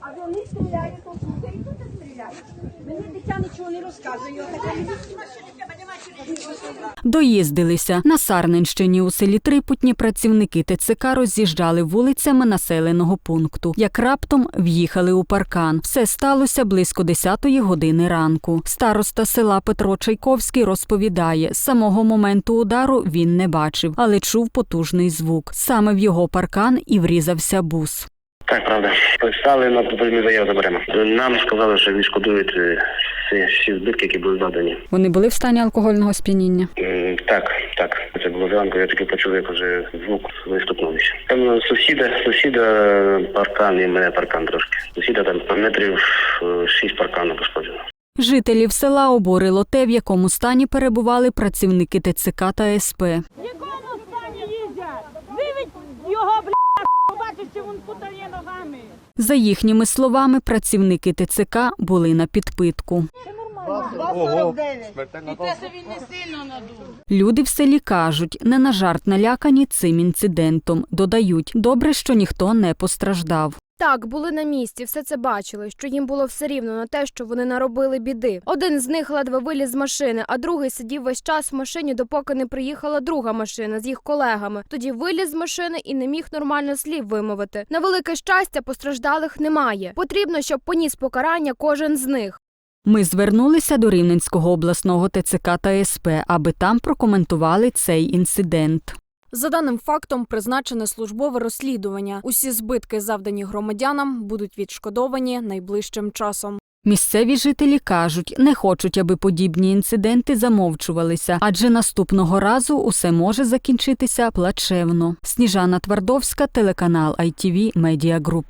А вони стріляють, то тут і тут стріляють. Мені дитя нічого не розказує. Доїздилися. На Сарненщині у селі Трипутні працівники ТЦК роз'їжджали вулицями населеного пункту. Як раптом в'їхали у паркан. Все сталося близько 10-ї години ранку. Староста села Петро Чайковський розповідає, з самого моменту удару він не бачив, але чув потужний звук. Саме в його паркан і врізався бус. Так, правда. Писали на ми заяву заберемо. Нам сказали, що відшкодують е, всі, всі збитки, які були задані. Вони були в стані алкогольного сп'яніння. М, Так, так. Це було зранку, я таки почув, як вже звук виступнувся. Там сусіда, сусіда паркан і мене паркан трошки. Сусіда там на метрів е, шість паркану пошкоджено. Жителів села обурило те, в якому стані перебували працівники ТЦК та СП. В якому стані їздять? Виведь його, він путає ногами. За їхніми словами, працівники ТЦК були на підпитку. І те, що не сильно надув. Люди в селі кажуть, не на жарт налякані цим інцидентом. Додають, добре, що ніхто не постраждав. Так, були на місці, все це бачили, що їм було все рівно на те, що вони наробили біди. Один з них ледве виліз з машини, а другий сидів весь час в машині, допоки не приїхала друга машина з їх колегами. Тоді виліз з машини і не міг нормально слів вимовити. На велике щастя, постраждалих немає. Потрібно, щоб поніс покарання кожен з них. Ми звернулися до Рівненського обласного ТЦК та СП, аби там прокоментували цей інцидент. За даним фактом, призначене службове розслідування. Усі збитки, завдані громадянам, будуть відшкодовані найближчим часом. Місцеві жителі кажуть, не хочуть, аби подібні інциденти замовчувалися, адже наступного разу усе може закінчитися плачевно. Сніжана Твардовська, телеканал ITV Media Group.